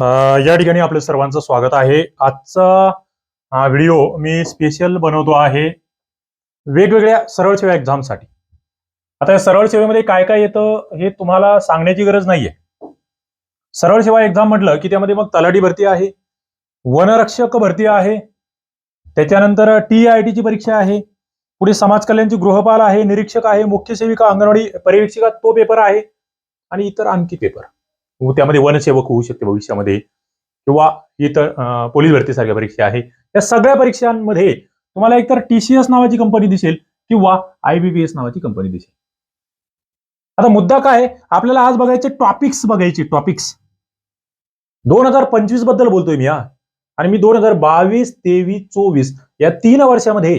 या ठिकाणी आपलं सर्वांचं स्वागत आहे. आजचा हा व्हिडिओ मी स्पेशल बनवतो आहे वेगवेगळ्या सरळ सेवा एक्झामसाठी. आता या सरळ सेवेमध्ये काय काय येतं हे तुम्हाला सांगण्याची गरज नाहीये. सरळ सेवा एक्झाम म्हटलं की त्यामध्ये मग तलाठी भरती आहे वनरक्षक भरती आहे त्याच्यानंतर टी आय टीची परीक्षा आहे पुढे समाज कल्याणची गृहपाल आहे निरीक्षक आहे मुख्य सेविका अंगणवाडी पर्यवेक्षिका तो पेपर आहे आणि इतर आणखी पेपर. त्यामध्ये वनसेवक होऊ शकते भविष्यामध्ये. किंवा इतर पोलीस भरतीसारख्या परीक्षा आहे. या सगळ्या परीक्षांमध्ये तुम्हाला एकतर टीसीएस नावाची कंपनी दिसेल किंवा आयबीपीएस नावाची कंपनी दिसेल. आता मुद्दा काय आहे? आपल्याला आज बघायचे टॉपिक्स बघायचे टॉपिक्स दोन हजार पंचवीसबद्दल बोलतोय मी हा. आणि मी दोन हजार बावीस तेवीस चोवीस या तीन वर्षामध्ये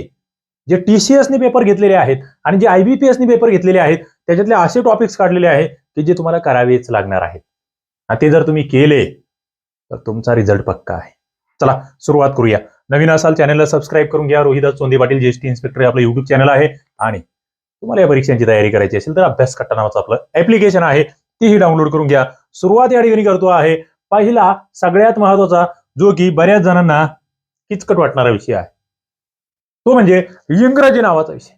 जे टीसीएसने पेपर घेतलेले आहेत आणि जे आयबीपीएसने पेपर घेतलेले आहेत त्याच्यातले असे टॉपिक्स काढलेले आहेत की जे तुम्हाला करावेच लागणार आहेत. ते जर तुम्ही केले तर तुमचा रिझल्ट पक्का आहे. चला सुरुवात करूया. नवीन असाल चॅनलला सबस्क्राईब करून घ्या. रोहिदास चोंदे पाटील जीएसटी इन्स्पेक्टर आपलं युट्यूब चॅनल आहे. आणि तुम्हाला या परीक्षांची तयारी करायची असेल तर अभ्यास कट्टा नावाचं आपलं ऍप्लिकेशन आहे. तीही डाउनलोड करून घ्या. सुरुवात या ठिकाणी करतो आहे. पहिला सगळ्यात महत्त्वाचा जो की बऱ्याच जणांना किचकट वाटणारा विषय आहे. तो म्हणजे इंग्रजी नावाचा विषय.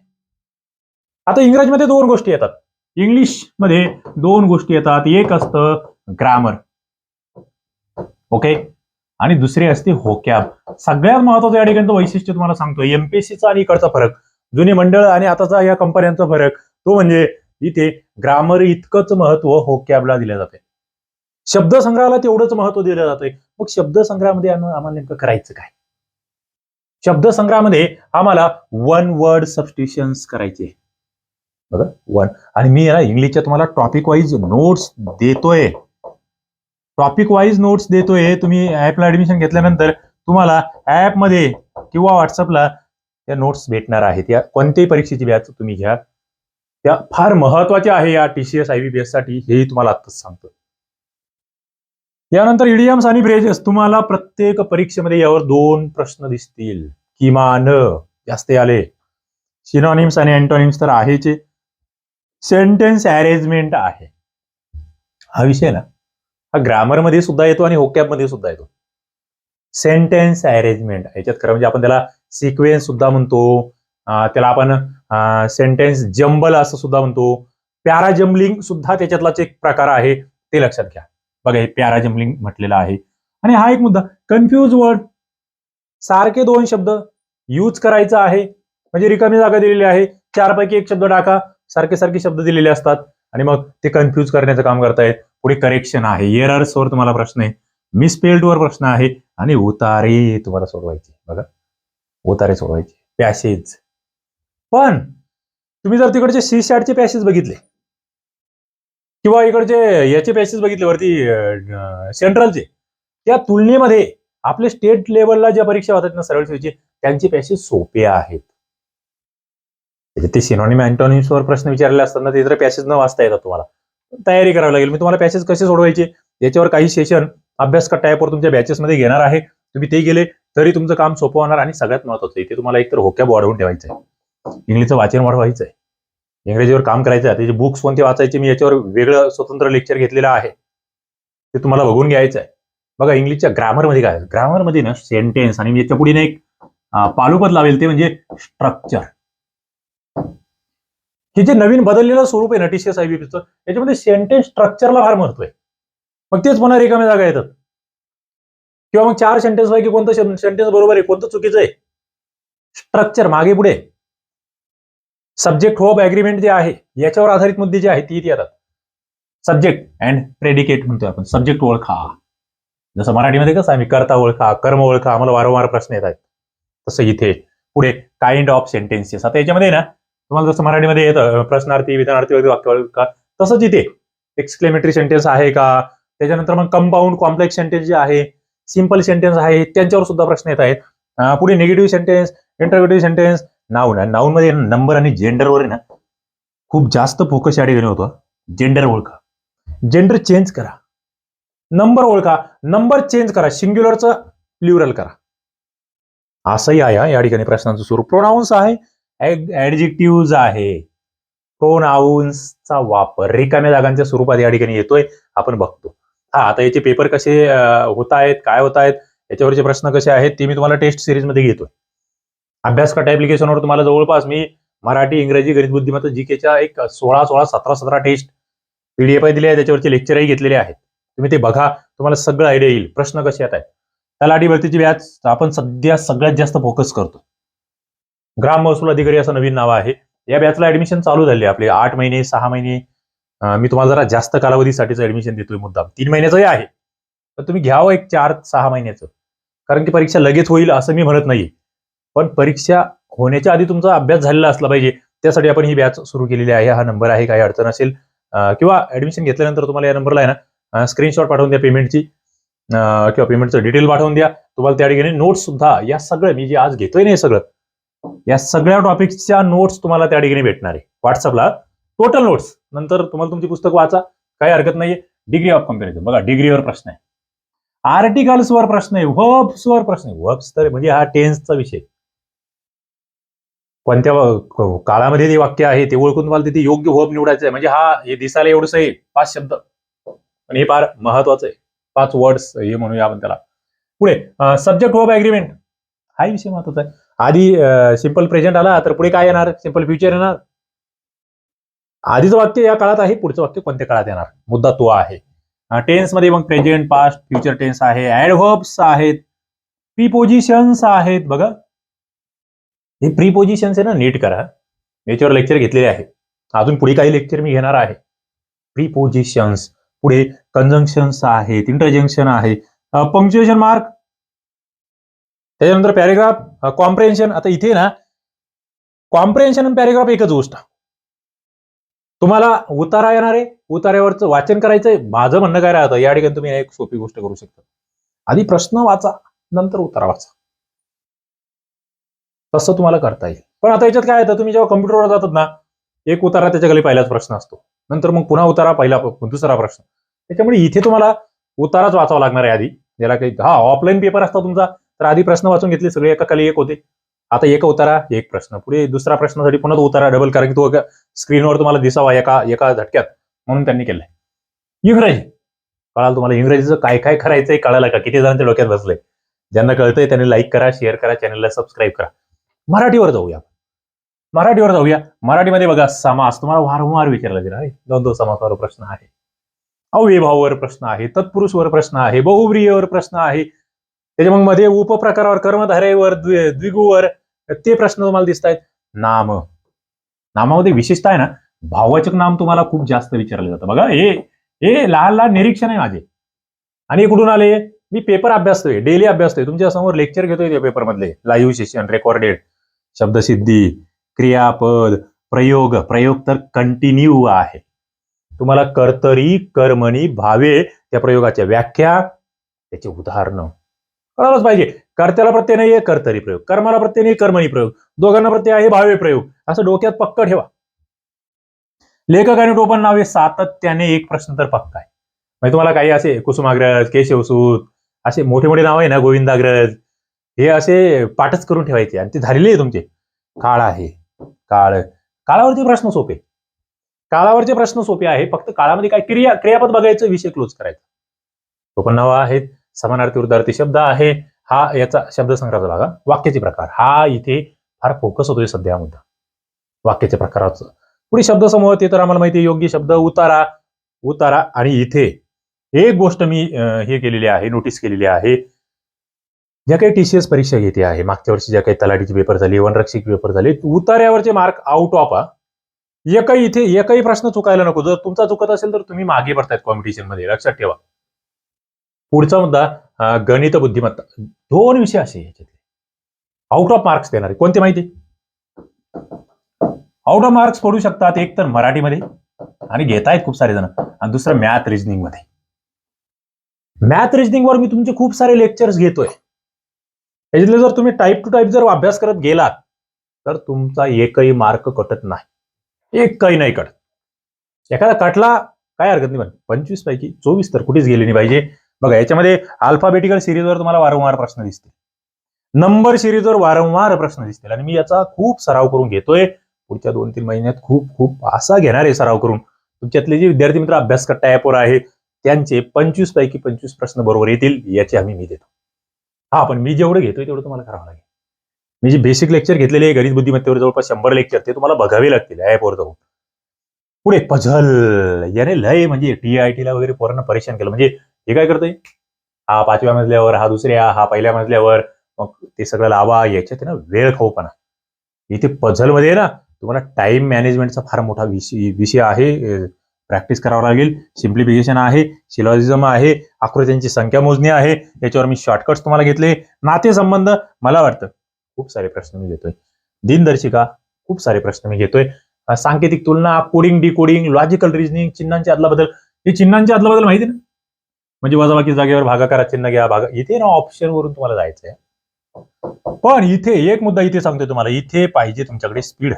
आता इंग्रजीमध्ये दोन गोष्टी येतात. इंग्लिशमध्ये दोन गोष्टी येतात. एक असतं ग्रामर ओके आणि दुसरी असते होकॅब सगळ्यात महत्वाचं या ठिकाणी वैशिष्ट्य तुम्हाला सांगतो. एमपीएससीचा आणि इकडचा फरक. जुनी मंडळ आणि आताचा या कंपन्यांचा फरक. तो म्हणजे इथे ग्रामर इतकंच महत्त्व होकॅबला दिलं जाते. शब्दसंग्रहाला तेवढंच महत्त्व दिलं जातंय मग शब्दसंग्रहामध्ये आम्हाला नेमकं करायचं काय? शब्दसंग्रहामध्ये आम्हाला वन वर्ड सबस्टिशन्स करायचे. बघा वन आणि मी ना इंग्लिशच्या तुम्हाला टॉपिक वाईज नोट्स देतोय. टॉपिक वाईज नोट्स देतोय. तुम्ही ऍपला ऍडमिशन घेतल्यानंतर तुम्हाला ऍपमध्ये किंवा व्हॉट्सअपला त्या नोट्स भेटणार आहेत. या कोणत्याही परीक्षेची बॅच तुम्ही घ्या. त्या फार महत्त्वाच्या आहे या टीसीएस एससाठी. हेही तुम्हाला आत्ताच सांगतो. यानंतर इडियम्स आणि ब्रेजेस तुम्हाला प्रत्येक परीक्षेमध्ये यावर दोन प्रश्न दिसतील. किमान. जास्त आले सिनॉनिम्स आणि अँटोनिम्स तर आहेच. सेंटेन्स अरेंजमेंट आहे. हा विषय ना? हा ग्रामरमध्ये सुद्धा येतो आणि होकॅबमध्ये सुद्धा येतो. सेंटेन्स अरेंजमेंट याच्यात खरं म्हणजे आपण त्याला सिक्वेन्स सुद्धा म्हणतो. त्याला आपण सेंटेन्स जंबल असं सुद्धा म्हणतो. पॅरा जम्बलिंग सुद्धा त्याच्यातलाच एक प्रकार आहे ते लक्षात घ्या. बघा हे पॅरा जम्बलिंग म्हटलेलं आहे. आणि हा एक मुद्दा कन्फ्युज वर्ड सारखे दोन शब्द यूज करायचा आहे म्हणजे रिकामी जागा दिलेली आहे. चारपैकी एक शब्द टाका सारखे सारखे शब्द दिलेले असतात. आणि मग ते कन्फ्युज करण्याचं काम करतायत. पुढे करेक्शन आहे. एरर्सवर तुम्हाला प्रश्न आहे. मिसपेल्ड वर प्रश्न आहे. आणि उतारे तुम्हाला सोडवायचे. बघा. उतारे सोडवायचे. पॅसेज पण तुम्ही जर तिकडचे सी शॅटचे पॅसेज बघितले किंवा इकडचे याचे पॅसेज बघितले वरती सेंट्रलचे त्या तुलनेमध्ये आपले स्टेट लेवलला ज्या परीक्षा होतात ना सरळ सेवेची त्यांचे पॅसेज सोपे आहेत. म्हणजे ते सिनॉनिम अँटोनिम्सवर प्रश्न विचारले असतात ना ते जर पॅसेज न वाचता येतात तुम्हाला. तयारी करावी लागेल. मी तुम्हाला पॅसेज कसे सोडवायचे याच्यावर काही सेशन अभ्यास कट्टा ॲपवर तुमच्या बॅचेसमध्ये घेणार आहे. तुम्ही ते गेले तरी तुमचं काम सोपं होणार आणि सगळ्यात महत्वाचं ते तुम्हाला एकतर होक्याब वाढवून ठेवायचं आहे. इंग्लिशचं वाचन वाढवायचं आहे. इंग्रजीवर काम करायचं आहे. त्याचे बुक्स कोणते वाचायचे मी याच्यावर वेगळं स्वतंत्र लेक्चर घेतलेलं आहे. ते तुम्हाला बघून घ्यायचं आहे. बघा इंग्लिशच्या ग्रामरमध्ये काय ग्रामरमध्ये ना सेंटेन्स आणि याच्यापुढे ना एक पालुपद लावेल ते म्हणजे स्ट्रक्चर हे जे नवीन बदललेलं स्वरूप आहे ना टीसीएस आयबीपीचं याच्यामध्ये सेंटेन्स स्ट्रक्चरला फार महत्त्व आहे. मग तेच पुन्हा रिकाम्या जागा येतात. किंवा मग चार सेंटेन्स पैकी कोणतं सेंटेन्स बरोबर आहे कोणतं चुकीचं आहे? स्ट्रक्चर मागे पुढे. सब्जेक्ट होप अग्रीमेंट जे आहे याच्यावर आधारित मुद्दे जे आहेत ती येतात. सब्जेक्ट अँड प्रेडिकेट म्हणतोय आपण. सब्जेक्ट ओळखा. जसं मराठीमध्ये कसं आम्ही करता ओळखा कर्म ओळखा आम्हाला वारंवार प्रश्न येत आहेत. तसं इथे पुढे काइंड ऑफ सेंटेन्सेस आता याच्यामध्ये ना तुम्हाला जसं मराठीमध्ये येतं प्रश्नार्थी विधानार्थी वगैरे वाक्य का? तसंच इथे. एक्सक्लेमेटरी सेंटेन्स आहे का? त्याच्यानंतर मग कंपाऊंड कॉम्प्लेक्स सेंटेन्स जे आहे सिंपल सेंटेन्स आहे त्यांच्यावर सुद्धा प्रश्न येत आहेत. पुढे negative sentence interrogative sentence noun आहे मध्ये नंबर आणि जेंडरवर ना खूप जास्त फोकस या ठिकाणी होतो. जेंडर ओळखा. जेंडर चेंज करा. नंबर ओळखा. नंबर चेंज करा. सिंग्युलरचं प्ल्युरल करा. असंही आहे या ठिकाणी प्रश्नांचं स्वरूप. प्रोनाऊन्स आहे. ऍडजेक्टिव्ह आहे. प्रोनाऊन्सचा वापर. रिकाम्या जागांच्या स्वरूपात या ठिकाणी येतोय. आपण बघतो. हा आता याचे पेपर कसे होत आहेत काय होत आहेत याच्यावरचे प्रश्न कसे आहेत ते मी तुम्हाला टेस्ट सिरीजमध्ये घेतोय. अभ्यास कट ऍप्लिकेशनवर तुम्हाला जवळपास मी मराठी इंग्रजी गणित बुद्धिमत्ता जीकेच्या एक सोळा सोळा सतरा सतरा टेस्ट पीडीएफ दिले आहे. त्याच्यावरचे लेक्चरही घेतलेले आहेत. तुम्ही ते बघा. तुम्हाला सगळं आयडिया येईल. प्रश्न कसे येत आहेत तलाठी भरतीची व्याज आपण सध्या सगळ्यात जास्त फोकस करतो. ग्राम महसूल अधिकारी असं नवीन नाव आहे. या बॅचला ऍडमिशन चालू झाले आपले. आठ महिने सहा महिने. मी तुम्हाला जरा जास्त कालावधीसाठीचं ऍडमिशन देतोय मुद्दाम. तीन महिन्याचंही आहे. तर तुम्ही घ्यावं एक चार सहा महिन्याचं. कारण की परीक्षा लगेच होईल असं मी म्हणत नाही पण परीक्षा होण्याच्या आधी तुमचा अभ्यास झालेला असला पाहिजे. त्यासाठी आपण ही बॅच सुरू केलेली आहे. हा नंबर आहे. काही अडचण असेल किंवा ऍडमिशन घेतल्यानंतर तुम्हाला या नंबरला आहे ना स्क्रीनशॉट पाठवून द्या पेमेंटची किंवा पेमेंटचं डिटेल पाठवून द्या. तुम्हाला त्या ठिकाणी नोट्स सुद्धा या सगळं मी जे आज घेतोय ना हे सगळं या सगळ्या टॉपिक्सच्या नोट्स तुम्हाला त्या ठिकाणी भेटणार आहे. व्हॉट्सअपला टोटल नोट्स नंतर तुम्हाला तुमची पुस्तक वाचा. काही हरकत नाहीये. डिग्री ऑफ कंपॅरिझन बघा डिग्रीवर प्रश्न आहे. आर्टिकल्सवर प्रश्न आहे. वर्ब्सवर प्रश्न आहे. वर्ब्स तर म्हणजे हा टेन्सचा विषय. कोणत्या काळामध्ये ते वाक्य आहे ते ओळखून तुम्हाला तिथे योग्य वर्ब निवडायचं आहे. म्हणजे हा हे दिसायला एवढंच आहे. पाच शब्द. पण हे फार महत्वाचं आहे. पाच वर्ड्स हे म्हणूया आपण त्याला. पुढे सब्जेक्ट वर्ब अग्रीमेंट हा विषय महत्त्वाचा आहे. आधी सिंपल प्रेझेंट आला तर पुढे काय येणार? सिंपल फ्युचर येणार? आधीचं वाक्य या काळात आहे पुढचं वाक्य कोणत्या काळात येणार? मुद्दा तो आहे. टेन्समध्ये मग प्रेझेंट पास्ट फ्युचर टेन्स आहे ऍडव्हर्ब्स आहेत प्रीपोजिशन्स आहेत बघा. हे प्रीपोजिशन्स आहे ना नीट करा. याच्यावर लेक्चर घेतलेले आहे. अजून पुढे काही लेक्चर मी घेणार आहे. प्रीपोजिशन्स पुढे कंजंक्शन्स आहेत इंटरजंक्शन आहे. पंक्च्युएशन मार्क त्याच्यानंतर पॅरेग्राफ कॉम्प्रेन्शन आता इथे ना कॉम्प्रेन्शन आणि पॅरेग्राफ एकच गोष्ट. तुम्हाला उतारा येणार आहे उतार्यावरचं वाचन करायचंय माझं म्हणणं काय राहतं या ठिकाणी तुम्ही एक सोपी गोष्ट करू शकता. आधी प्रश्न वाचा नंतर उतारा वाचा. तसं तुम्हाला करता येईल. पण आता याच्यात काय येतं तुम्ही जेव्हा कम्प्युटरवर जातात ना एक उतारा त्याच्याकडे पहिलाच प्रश्न असतो. नंतर मग पुन्हा उतारा पहिला दुसरा प्रश्न. त्याच्यामुळे इथे तुम्हाला उताराच वाचावा लागणार आहे आधी. ज्याला काही हा ऑफलाईन पेपर असता तुमचा तर आधी प्रश्न वाचून घेतले सगळे एका खाली एक होते. आता एक उतारा एक प्रश्न. पुढे दुसरा प्रश्नासाठी पुन्हा तो उतारा डबल कारण की तो एका स्क्रीनवर तुम्हाला दिसावा एका एका झटक्यात. म्हणून त्यांनी केलंय. इंग्रजी. कळाल तुम्हाला इंग्रजीचं काय काय करायचंय? कळायला का? किती जणांच्या डोक्यात बसलंय? ज्यांना कळतंय त्यांनी लाईक करा शेअर करा चॅनलला सबस्क्राईब करा. मराठीवर जाऊया. मराठीवर जाऊया. मराठीमध्ये बघा समास. तुम्हाला वारंवार विचारला गेला. दोन दोन समासावर प्रश्न आहे. अव्यभावावर प्रश्न आहे. तत्पुरुषवर प्रश्न आहे. बहुब्रियवर प्रश्न आहे. त्याच्या मग मध्ये उपप्रकारावर कर्मधारेवर द्विगुवर ते प्रश्न तुम्हाला दिसत आहेत नाम. नामामध्ये विशेषतः आहे ना भाववाचक नाम तुम्हाला खूप जास्त विचारलं जातं बघा हे हे लहान लहान निरीक्षण आहे माझे. आणि कुठून आले? मी पेपर अभ्यासतोय डेली अभ्यासतोय. तुमच्यासमोर लेक्चर घेतोय त्या पेपरमधले. लाईव्ह सेशन रेकॉर्डेड शब्दसिद्धी क्रियापद प्रयोग. प्रयोग तर कंटिन्यू आहे. तुम्हाला कर्तरी कर्मणी भावे त्या प्रयोगाच्या व्याख्या त्याची उदाहरणं. करायलाच पाहिजे. कर्त्याला प्रत्यय नाही आहे कर्तरी प्रयोग. कर्माला प्रत्यय नाही कर्मणी प्रयोग. दोघांना प्रत्यय आहे भावे प्रयोग. असं डोक्यात पक्क ठेवा. लेखक आणि टोपण नावे सातत्याने एक प्रश्न तर पक्का आहे. म्हणजे तुम्हाला काही असे कुसुमाग्रज केशवसूत असे मोठे मोठे नाव आहे ना गोविंदाग्रज हे असे पाठच करून ठेवायचे आणि ते झालेले आहे तुमचे. काळ आहे. काळ. काळावरचे प्रश्न सोपे. काळावरचे प्रश्न सोपे आहे. फक्त काळामध्ये काय क्रिया क्रियापद बघायचं विषय क्लोज करायचा. टोपण नाव आहेत. समानार्थी उदार्थी शब्द आहे. हा याचा शब्दसंग्रहाचा भाग वाक्याचे प्रकार. हा इथे फार फोकस होतोय सध्या हा मुद्दा. वाक्याच्या प्रकाराचं पुढे शब्द समूह ते तर आम्हाला माहिती आहे योग्य शब्द उतारा. उतारा आणि इथे. एक गोष्ट मी हे केलेली आहे नोटीस केलेली आहे. ज्या काही टीसीएस परीक्षा घेते आहे मागच्या वर्षी ज्या काही तलाठीचे पेपर झाले वनरक्षक पेपर झाले उतार्यावरचे मार्क आउट ऑफ एकही इथे एकही प्रश्न चुकायला नको. जर तुमचा चुकत असेल तर तुम्ही मागे पडतायत कॉम्पिटिशनमध्ये लक्षात ठेवा. पुढचा मुद्दा गणित बुद्धिमत्ता. दोन विषय असे ह्याच्यातले. याच्यातले आउट ऑफ मार्क्स देणारे. कोणते माहिती? आउट ऑफ मार्क्स पडू शकतात एक तर मराठीमध्ये आणि घेतायत खूप सारे जण. आणि दुसरं मॅथ रिजनिंगमध्ये. मॅथ रिजनिंग वर मी तुमचे खूप सारे लेक्चर्स घेतोय. याच्यातले जर तुम्ही टाईप टू टाईप जर अभ्यास करत गेलात तर तुमचा एकही मार्क कटत नाही. एकही नाही कटत. एखादा कटला काय हरकत नाही पण. पंचवीस पैकी चोवीस तर कुठेच गेले नाही पाहिजे. बघा याच्यामध्ये अल्फाबेटिकल सिरीजवर तुम्हाला वारंवार प्रश्न दिसतील. नंबर सिरीजवर वारंवार प्रश्न दिसतील. आणि मी याचा खूप सराव करून घेतोय. पुढच्या दोन तीन महिन्यात खूप खूप असा घेणार आहे सराव करून. तुमच्यातले जे विद्यार्थी मित्र अभ्यास करता ऍपवर आहे त्यांचे पंचवीस पैकी पंचवीस प्रश्न बरोबर येतील याची हमी मी देतो. हा पण मी जेवढं घेतोय तेवढं तुम्हाला करावं लागेल. मी जे बेसिक लेक्चर घेतलेले आहे गणित बुद्धिमत्तेवर जवळपास शंभर लेक्चर ते तुम्हाला बघावे लागतील ऍपवर जाऊन. पुढे पझल याने लय म्हणजे टी आय टीला वगैरे पोरांना परेशान केलं. म्हणजे हे काय करतोय? हा पाचव्या मजल्यावर हा दुसऱ्या हा पहिल्या मजल्यावर. मग ते सगळं लावा याच्यात आहे ना वेळ खाऊपणा. इथे पझलमध्ये ना तुम्हाला टाइम मॅनेजमेंटचा फार मोठा विषय विषय आहे. प्रॅक्टिस करावं लागेल. सिम्प्लिफिकेशन आहे शिलॉजिझम आहे आकृत्यांची संख्या मोजणी आहे. याच्यावर मी शॉर्टकट्स तुम्हाला घेतले. नातेसंबंध मला वाटतं खूप सारे प्रश्न मी घेतोय. दिनदर्शिका खूप सारे प्रश्न मी घेतोय. सांकेतिक तुलना कोडिंग डिकोडिंग लॉजिकल रिजनिंग चिन्हांची अदलाबदल. हे चिन्हांची अदलाबदल माहिती ना? म्हणजे वजाबाकी जागेवर भागाकारात चिन्ह घ्या भागा इथे ना ऑप्शन वरून तुम्हाला जायचंय. पण इथे एक मुद्दा इथे सांगतोय तुम्हाला इथे पाहिजे तुमच्याकडे speed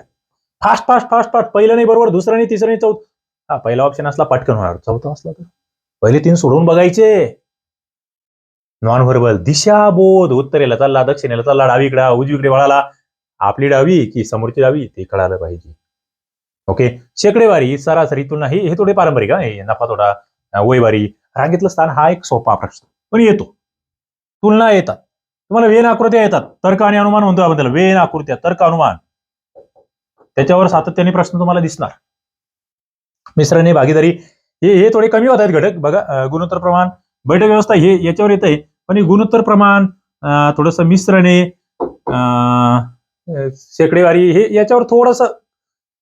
fast fast fast fast पहिलं नाही बरोबर. दुसरं नाही तिसरं नाही चौथ. हा पहिला ऑप्शन असला पटकन होणार. चौथा असला तर. पहिले तीन सोडून बघायचे. नॉन व्हर्बल दिशाबोध. उत्तरेला चालला दक्षिणेला चालला डावीकडे उजवीकडे वळाला. आपली डावी की समोरची डावी ते कळालं पाहिजे. ओके शेकडेवारी सरासरी तुलना हे हे थोडे पारंपरिक हा, हे नफा तोटा. वैवारी. रांगेतलं स्थान हा एक सोपा प्रश्न. पण येतो. तुलना येतात. तुम्हाला वेन आकृत्या येतात. तर्क आणि अनुमान म्हणतो आपण त्याला. वेन आकृत्या तर्क अनुमान. त्याच्यावर सातत्याने प्रश्न तुम्हाला दिसणार. मिश्रणे भागीदारी हे हे थोडे कमी होत आहेत घटक. बघा गुणोत्तर प्रमाण बैठक व्यवस्था हे याच्यावर येत आहे. पण हे गुणोत्तर प्रमाण अं, मिश्रणे अं, शेकडेवारी हे याच्यावर थोडस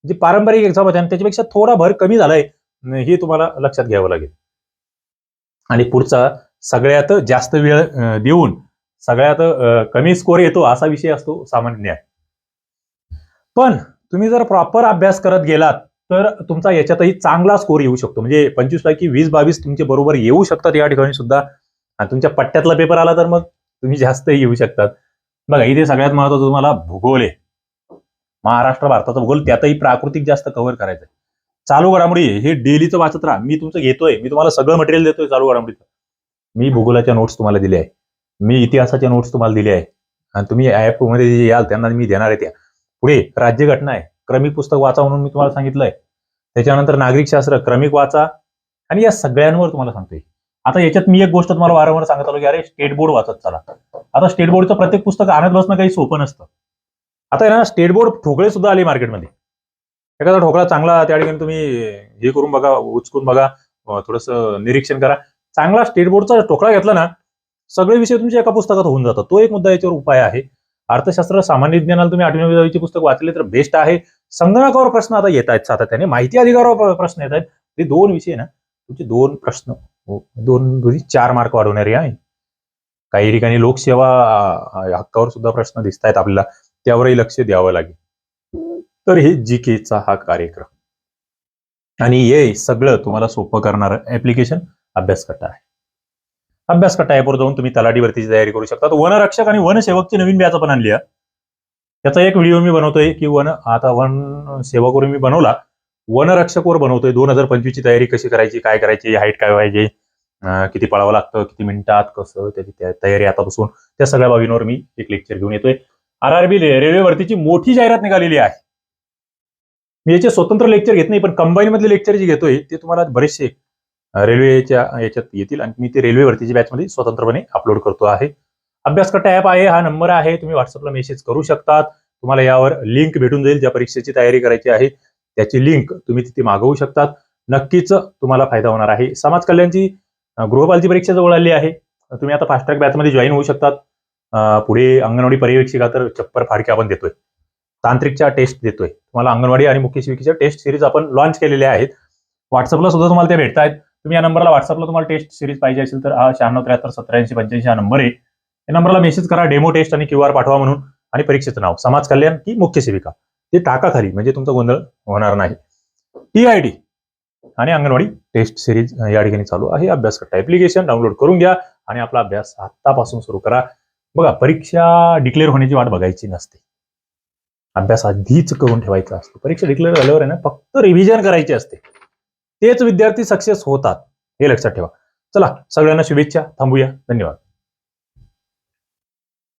जे पारंपरिक एक्झाम होत्या आणि त्याच्यापेक्षा थोडा भर कमी झालाय. हे तुम्हाला लक्षात घ्यावं लागेल. आणि पुढचा सगळ्यात जास्त वेळ देऊन सगळ्यात कमी स्कोर येतो असा विषय असतो सामान्य न्याय पण तुम्ही जर प्रॉपर अभ्यास करत गेलात तर तुमचा याच्यातही चांगला स्कोर येऊ शकतो. म्हणजे पंचवीस पैकी वीस बावीस तुमचे बरोबर येऊ शकतात या ठिकाणी सुद्धा. आणि तुमच्या पट्ट्यातला पेपर आला तर मग तुम्ही जास्तही येऊ शकतात. बघा इथे सगळ्यात महत्वाचं तुम्हाला भूगोल आहे. महाराष्ट्र भारताचा भूगोल त्यातही प्राकृतिक जास्त कव्हर करायचं आहे चालू घडामोडी हे डेलीचं वाचत राहा. मी तुमचं घेतोय. मी तुम्हाला सगळं मटेरियल देतोय चालू घडामोडीचं मी भूगोलाच्या नोट्स तुम्हाला दिल्या आहे. मी इतिहासाच्या नोट्स तुम्हाला दिल्या आहे. आणि तुम्ही ॲपमध्ये जे याल त्यांना मी देणार आहे त्या. पुढे राज्यघटना आहे. क्रमिक पुस्तक वाचा म्हणून मी तुम्हाला सांगितलंय. त्याच्यानंतर नागरिकशास्त्र क्रमिक वाचा. आणि या सगळ्यांवर तुम्हाला सांगतोय. आता याच्यात मी एक गोष्ट तुम्हाला वारंवार सांगत आलो की अरे स्टेट बोर्ड वाचत चला. आता स्टेट बोर्डचं प्रत्येक पुस्तक आणत बसणं काही सोपं नसतं. आता ना स्टेट बोर्ड ठोकळे सुद्धा आले मार्केटमध्ये एखादा ढोकळा चांगला त्या ठिकाणी तुम्ही हे करून बघा उचकून बघा थोडस निरीक्षण करा. चांगला स्टेट बोर्डचा ढोकळा घेतला ना सगळे विषय तुमचे एका पुस्तकात होऊन जातात. तो एक मुद्दा याच्यावर उपाय आहे. अर्थशास्त्र सामान्य ज्ञानाला तुम्ही आठवी दहावीचे पुस्तक वाचले तर बेस्ट आहे. संगणकावर प्रश्न आता येत आहेत सातत्याने. माहिती अधिकारावर प्रश्न येत आहेत. ते दोन विषय ना तुमचे दोन प्रश्न. हो, दोन चार मार्क वाढवणारे आहे. काही ठिकाणी लोकसेवा हक्कावर सुद्धा प्रश्न दिसत आहेत आपल्याला. त्यावरही लक्ष द्यावं लागेल. तर हे जी केचा हा कार्यक्रम. आणि हे सगळं तुम्हाला सोपं करणारं ऍप्लिकेशन अभ्यासकट्टा आहे. अभ्यासकट्टा ऍपवर जाऊन तुम्ही तलाठी भरतीची तयारी करू शकता. वनरक्षक आणि वनसेवकची नवीन बॅच पण आणली आहे. त्याचा एक व्हिडिओ मी बनवतोय की वन आता वन सेवकवर मी बनवला. वनरक्षकवर बनवतोय. दोन हजार पंचवीसची तयारी कशी करायची काय करायची हाईट काय पाहिजे किती पळावं लागतं किती मिनिटात कसं त्याची तयारी आतापासून. त्या सगळ्या बाबींवर मी एक लेक्चर घेऊन येतोय. आर आर बी रेल्वे भरतीची मोठी जाहिरात निघालेली आहे. मी याचे स्वतंत्र लेक्चर घेत नाही पण कंबाईन मधले लेक्चर जे घेतोय ते तुम्हाला बरेचसे रेल्वेच्या याच्यात येतील. आणि मी ते रेल्वे भरतीच्या बॅचमध्ये स्वतंत्रपणे अपलोड करतो आहे. अभ्यासकट्टा ॲप आहे हा नंबर आहे. तुम्ही व्हॉट्सअपला मेसेज करू शकतात. तुम्हाला यावर लिंक भेटून जाईल ज्या परीक्षेची तयारी करायची आहे. त्याची लिंक तुम्ही तिथे मागवू शकतात. नक्कीच तुम्हाला फायदा होणार आहे. समाज कल्याणची गृहपालची परीक्षा जवळ आली आहे. तुम्ही आता फास्ट ट्रॅक बॅचमध्ये जॉईन होऊ शकतात. पुढे अंगणवाडी पर्यवेक्षिका तर चप्पर फाडके आपण देतोय. तांत्रिकच्या टेस्ट देतोय. तुम्हाला अंगणवाडी आणि मुख्य शिविकेच्या टेस्ट सिरीज आपण लॉन्च केलेल्या आहेत. व्हॉट्सअपला सुद्धा तुम्हाला ते भेटत आहेत तुम्ही या नंबरला व्हॉट्सअपला तुम्हाला टेस्ट सिरीज पाहिजे असेल तर हा शहाण्णव त्र्याहत्तर सत्र्याऐंशी पंच्याऐंशी हा नंबर आहे. या नंबरला मेसेज करा डेमो टेस्ट आणि क्यू आर पाठवा म्हणून आणि परीक्षेचं नाव समाज कल्याण की मुख्य सेविका. ते टाका खाली म्हणजे तुमचा गोंधळ होणार नाही. टी आय डी आणि अंगणवाडी टेस्ट सिरीज या ठिकाणी चालू आहे. अभ्यास करता ऍप्लिकेशन डाउनलोड करून घ्या आणि आपला अभ्यास आत्तापासून सुरू करा. बघा परीक्षा डिक्लेअर होण्याची वाट बघायची नसते. अभ्यास आधीच करून ठेवायचा असतो. परीक्षा डिक्लेअर झाल्यावर आहे ना फक्त रिव्हिजन करायचे असते. तेच विद्यार्थी सक्सेस होतात. हे लक्षात ठेवा. चला सगळ्यांना शुभेच्छा. थांबूया. धन्यवाद.